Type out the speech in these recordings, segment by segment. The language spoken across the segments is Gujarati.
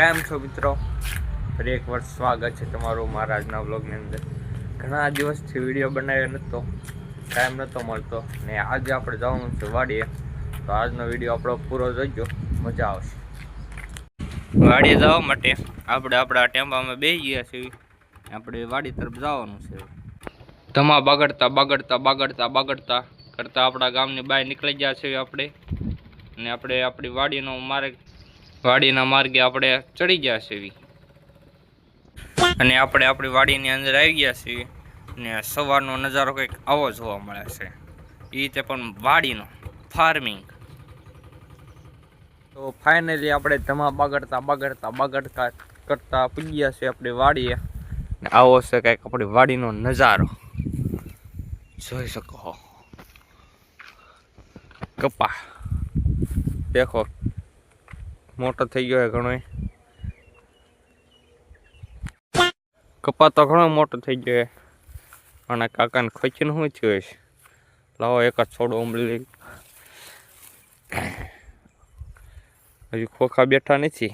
કેમ છો મિત્રો? ફરી એક વર્ષ સ્વાગત છે તમારું મારા આજના વ્લોગની અંદર. ઘણા દિવસથી વીડિયો બનાવ્યો નહોતો, ટાઈમ નહોતો મળતો ને આજે આપણે જવાનું છે વાડીએ. તો આજનો વીડિયો આપણો પૂરો જોઈજો મજા આવશે. વાડીએ જવા માટે આપણે આપણા ટેમ્પામાં બેસી ગયા છીએ. આપણે વાડી તરફ જવાનું છે. ધમા બગડતા બગડતા બગડતા બગડતા કરતાં આપણા ગામની બહાર નીકળી ગયા છીએ આપણે. અને આપણે આપણી વાડીનો માર્ગ વાડીના માર્ગે આપણે ચડી ગયા છીએ. અને આપણે આપણી વાડીની અંદર આવી ગયા છીએ ને સવારનો નજારો કંઈક આવો જોવા મળે છે. એ રીતે પણ વાડીનો ફાર્મિંગ તો ફાઇનલી આપણે ધમા બગડતા બગડતા બગડતા કરતા પૂગ્યા છે આપણી વાડીએ. ને આવો છે કંઈક આપણી વાડીનો નજારો. જોઈ શકો. કપા. દેખો. મોટો થઈ ગયો છે ઘણો કપા તો ઘણો મોટો થઈ ગયો છે અને કાકાને ખોચીને શું થયું છે લાવો એક જ છોડો ઉમળી હજી ખોખા બેઠા નથી.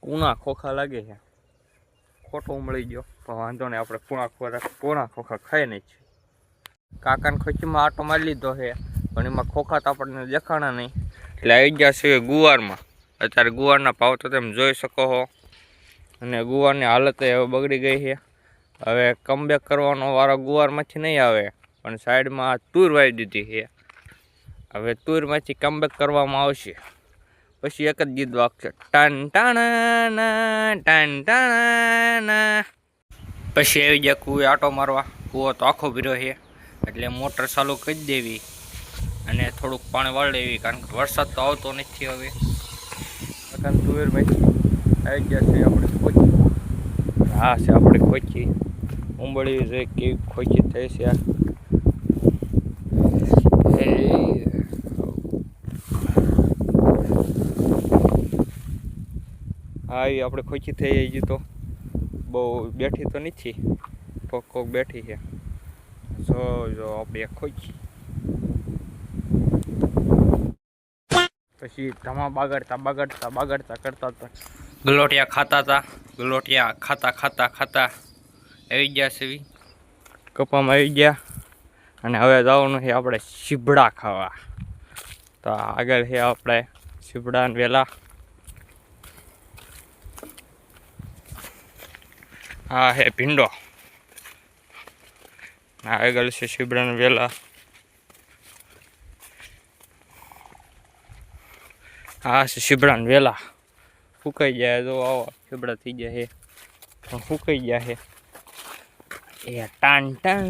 કુણા ખોખા લાગે છે. ખોટો ઉમળી ગયો. પણ વાંધો નહીં, આપણે કુણા ખોરાક પૂણા ખોખા ખાઈ નહીં છીએ. કાકાને ખોચીમાં આટો મારી લીધો છે. પણ એમાં ખોખા તો આપણને દેખાણા નહીં. એટલે આવી ગયા છે ગુવારમાં. અત્યારે ગુવારના ભાવ તો તમે જોઈ શકો છો અને ગુવારની હાલત હવે બગડી ગઈ છે. હવે કમબેક કરવાનો વારો ગુવારમાંથી નહીં આવે, પણ સાઈડમાં તૂર વાવી દીધી છે. હવે તૂરમાંથી કમબેક કરવામાં આવશે. પછી એક જ ગીત વાગશે. ટન ટણ ટન ટાણા પછી આવી ગયા કુએ આટો મારવા. કૂવો તો આખો ભીરો છે. એટલે મોટર ચાલુ કરી દેવી. અને થોડુંક પાણી વાળી લેવી, કારણ કે વરસાદ તો આવતો નથી હવે. કારણ તુવેરમાંથી આવી ગયા છે આપણે ખોચી. હા, છે આપણે ખોચી. ઉંબળી છે, કેવી ખોચી થઈ છે હા, એ આપણે ખોચી થઈ ગઈ તો. બહુ બેઠી તો નથી. કોક કોક બેઠી છે. જો જો આપણે ખોચી. પછી ધમા બાગડતા બાગડતા બાગડતા કરતા હતા. ગલોટિયા ખાતા હતા ગલોટિયા ખાતા ખાતા ખાતા. આવી ગયા સેવી કપામાં આવી ગયા. અને હવે જવાનું છે આપણે શીબડા ખાવા. તો આગળ છે આપણે શીબડા વેલા. હા હે ભીંડો. આગળ છે શીબડા વેલા. હા છે શીબડા વેલા. ફૂકાઈ જાય તો આવો, શીબડા થઈ ગયા પણ ફૂકાઈ ગયા છે. એ ટાન ટાન.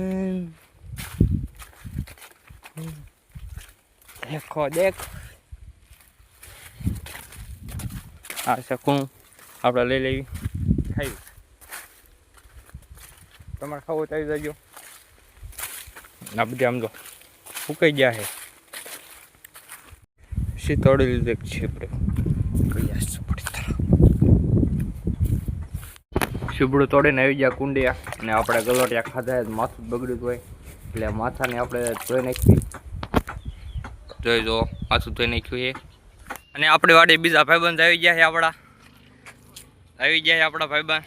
દેખો, દેખ. આ શકું આપણે લઈ લેવી. ખાઈ. તમારે ખાવું તો આવી જજો. આ બધી આમ જો ફૂકાઈ ગયા છે. શીતોડી લીધે છે આપણે. શીબડું તોડીને આવી ગયા કુંડિયા અને આપણે ગલોટિયા ખાધા માથું બગડ્યું હોય. એટલે માથાને આપણે ધોઈ નાખી જોઈ જો માથું ધોઈ નાખ્યું છે. અને આપણે વાડે બીજા ભાઈબંધ આવી ગયા છે આપણા. આવી ગયા છે આપણા ભાઈબંધ.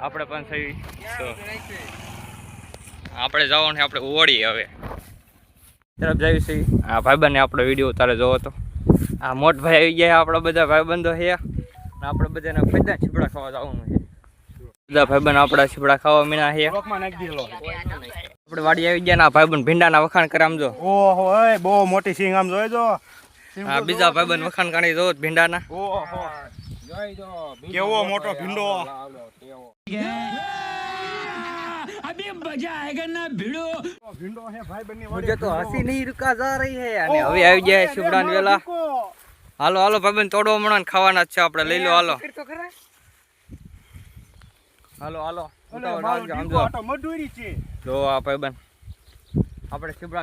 આપણે પણ થઈ આપણે જવાનું આપણે ઓળી હવે. તરફ જઈશું આ ભાઈબંધને આપણો વીડિયો તારે જોવો તો. આ મોટ ભાઈ આવી ગયા આપણા બધા ભાઈબંધો છે. અને આપણે બધાને બધા છીપડા ખાવા જવાનું છે. બધા ભાઈબંધ આપણા છીપડા ખાવા મીના છે. આપણે વાડી આવી ગયા ના ભાઈબંધ ભીંડાના વખાણ કરે આમ જો. ઓહો બહુ મોટી સિંગ આમ જોઈ જો. આ બીજા ભાઈબંધ વખાણ કાઢી જો ભીંડાના. ઓહો. કેવો મોટો ભીંડો. अभी मजा आएगा ना भिड़ो मुझे तो हंसी અને હવે આવી ગયા શુભડાન વેલા. હાલો હાલો ભાઈબંધ તોડો હમણાં ખાવાના છે આપણે. લઈ લો હાલો. હાલો હાલો.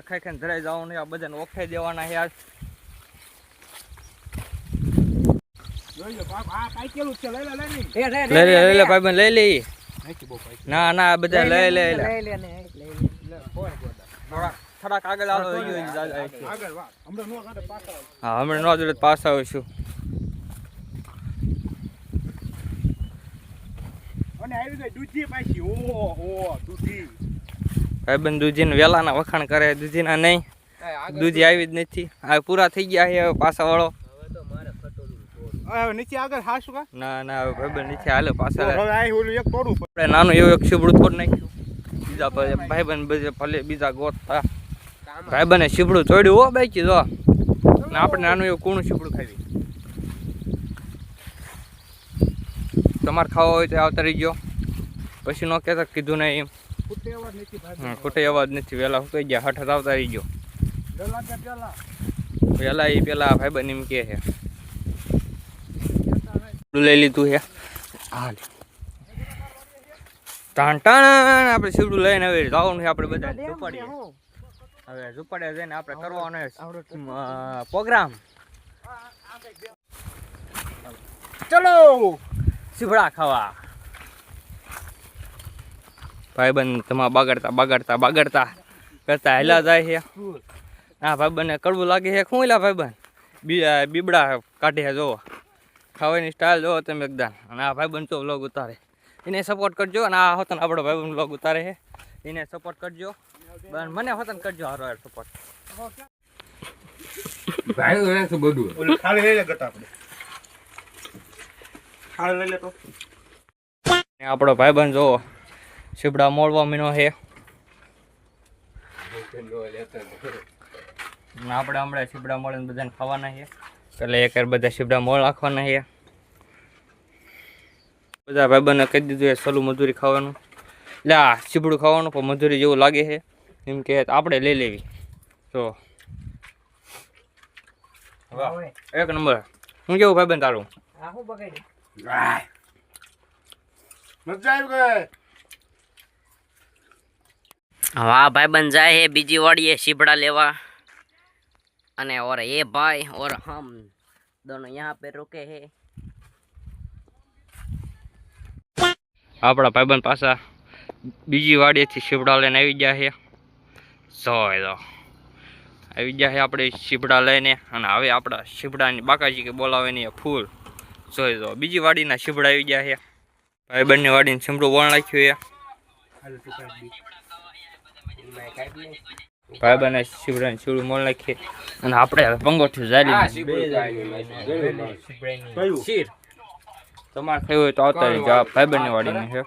ખાઈ ખાઈને ધરાઈ જવાનું આ બધાને ઓખાઈ દેવાના લઈ લે લઈ લઈ લઈ ના ના બધા લઈ લે લે થોડાક આગળ હા હમણાં નો જોડે પાસ આવીશું ભાઈબંધ દૂધીને વેલાના વખાણ કરે દૂધીના નહીં. દૂધી આવી જ નથી. હવે પૂરા થઈ ગયા છે પાછા વાળો. હવે નીચે આગળ હા કા? ના ના હવે ભાઈબંધ નીચે હાલે પાછળ. હવે આ ઓલું એક તોડવું પડે. નાનું એવું એક શીબડું તોડ નાખ્યું. બીજા પછી ભાઈબંધ બધે ભલે બીજા ગોતતા ભાઈબંધે શીબડું તોડ્યું હો બાકી જો. ને આપણે નાનું એવું કૂણું શીબડું ખાવી તમારે ખાવા હોય તો આવતા રહી ગયો પછી નો કહેતા કીધું નહીં એમ. ભાઈ. ખોટે અવાજ નથી. વહેલા સુકાઈ ગયા? હઠ આવતા રહી ગયો પેલા વહેલા એ પેલા ભાઈબંધ એમ કહે છે. લઈ લીધું છે. હાલ. ટાણ આપણે શીવડું લઈને હવે જવાનું છે આપણે બધા ઝુંપડીએ. હવે ઝુંપડીએ જઈને આપણે કરવાનો પ્રોગ્રામ. ચલો! શીવડા ખાવા. ભાઈબંધ તમા બાગડતા બાગડતા બાગડતા કરતા હેલા જાય છે. ના ભાઈબંધને કડવું લાગે છે. શું એલા ભાઈબંધ? બીબડા કાઢે જોવો. ખાવાની સ્ટાઇલ જોવો તમે એકદમ અને આ ભાઈ બનતો વ્લોગ ઉતારે. એને સપોર્ટ કરજો અને આ હોતન આપણો ભાઈ વ્લોગ ઉતારે છે. એને સપોર્ટ કરજો. મને હોતન કરજો હારો યાર સપોર્ટ ઓલું ખાલી લઈ લે ગતા આપણે. ખાલી લઈ લે તો. આપણો ભાઈબંધ જોવો. શીબડા મોળવા મીનો છે. ને આપણે હમણાં શીબડા મળીને બધાને ખાવાના છે. એટલે એક બધા શિવડા મોળ નાખવાના છે. બધા ભાઈબંધને કહી દીધું એ સલું મજૂરી ખાવાનું. એટલે આ શીપડું ખાવાનું પણ મજૂરી જેવું લાગે છે. એમ કે આપણે લઈ લેવી. તો એક નંબર. હું કેવું ભાઈ બંધ તારું? હા ભાઈ બંધ જાય હે બીજી વાળીએ સીભડા લેવા. शिबड़ा लेवा अने और ये भाई और हम दोनों यहाँ पे रुके हैं આપણા ભાઈબંધ પાછા બીજી વાડીએથી શીપડા લઈને આવી ગયા છે જોઈ દો આવી ગયા છે આપણે શીપડા લઈને અને હવે આપણા શીપડાની બાકાજી કે બોલાવે ફૂલ જોઈ દો બીજી વાડીના શીપડા આવી ગયા છે ભાઈબંધની વાડીને શીમડું વણ નાખ્યું છે ભાઈબંધને શીપડાને શિવડું મોલ નાખીએ અને આપણે હવે પંગોઠું શીર. તમારે થયું હોય તો આવતા રહી જવાબ ભાઈબંધની વાડીની છે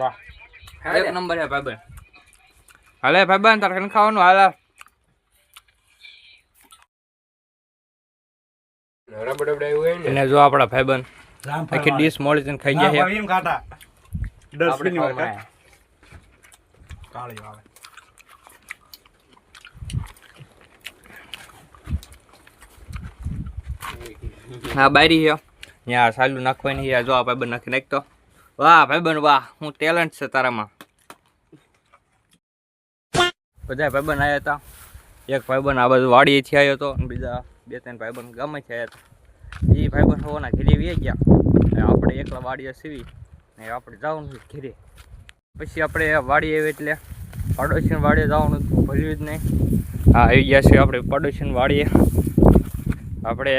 વાહ. એક નંબર છે ભાઈબંધ. હાલે ભાઈબંધ તારે ખાવાનું? હાલે. અને જો આપણા ભાઈબંધ આખી ડીશ મોળી ખાઈ ગયા છે એમ કાટા દસ આપણે મિનિટ વાર ખાવામાં કાળી આવે હા બારી છે ત્યાં સાલું નાખવાની છે જો આ ભાઈબંધ નાખી નાખતો. વાહ ભાઈબંધ વાહ હું ટેલેન્ટ છે તારામાં. બધા ભાઈબંધ આવ્યા હતા. એક ભાઈબંધ આ બાજુ વાડીએથી આવ્યો હતો અને બીજા બે ત્રણ ભાઈબંધ ગામેથી આવ્યા હતા. એ ભાઈબંધ હોવાના ઘેરે વી ગયા. આપણે એકલા વાડીએ સીવી ને આપણે જવાનું ઘેરે. પછી આપણે વાડી આવી એટલે પાડોશી વાડીએ જવાનું ભર્યું જ નહીં. હા, આવી ગયા છે આપણે પાડોશી વાડીએ. આપણે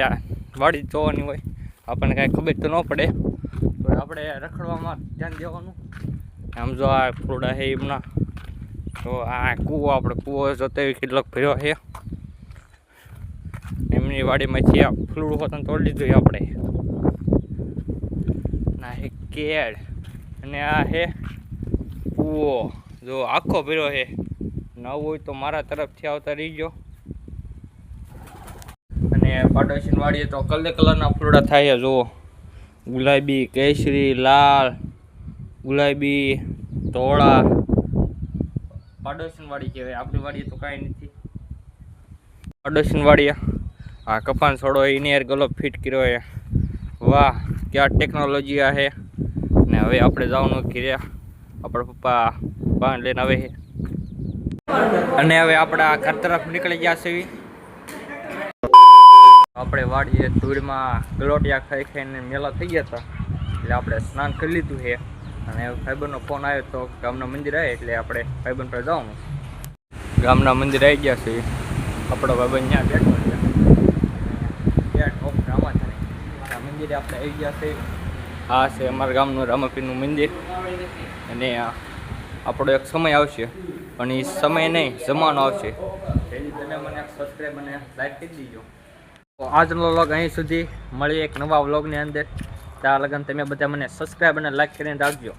વાડી જોવાની હોય. આપણને કાંઈ ખબર તો ન પડે. તો આપણે રખડવામાં ધ્યાન દેવાનું. આમ જો આ ફ્લોડા છે એમના. તો આ કૂવો, આપણે કૂવો જોતો કેટલોક ભર્યો છે એમની વાડીમાંથી આ ફ્લૂડ હોતું તોડી લીધું આપણે. ના, હે કેળ. અને આ છે કૂવો જો આખો ભીરો છે. નવ હોય તો મારા તરફથી આવતા રહીજો. અને પાડોશી વાળીએ તો કલર કલરના ફૂલડા થાય જુઓ. ગુલાબી, કેસરી, લાલ, ગુલાબી, ધોળા. પાડોશી વાડી કહેવાય. આપણી વાડીએ તો કાંઈ નથી. પાડોશી વાડીએ. આ કપાન છોડો એની ગલો ફિટ કર્યો છે. વાહ, ક્યાં ટેકનોલોજી આ છે. ને હવે આપણે જવાનું ઘીરે. આપણા પપ્પા પાન લઈને આવે છે. અને હવે આપણા ઘર તરફ નીકળી ગયા છે. આપણે વાડીએ ધૂળમાં ગલોટિયા ખાઈ ખાઈને મેલા થઈ ગયા હતા. એટલે આપણે સ્નાન કરી લીધું છે. અને ભાઈબંધનો ફોન આવ્યો તો ગામના મંદિર આવે એટલે આપણે ભાઈબંધ પર જવાનું. ગામના મંદિર આવી ગયા છે. આપણો ભાઈબંધ ત્યાં બેઠો છે. ગેટ ઓફ રામાધાની આ મંદિરે આપણે આવી ગયા છે. આ છે અમારા ગામનું રામાપીરનું મંદિર. અને આપણો એક સમય આવશે પણ એ સમય નહીં જમાનો આવશે. તેથી તમે મને સબસ્ક્રાઈબ અને લાઈક કરી દીજો. તો આજનો વ્લોગ અહીં સુધી. મળીએ એક નવા વ્લોગની અંદર. ત્યાં લગન તમે બધા મને સબસ્ક્રાઈબ અને લાઈક કરીને રાખજો.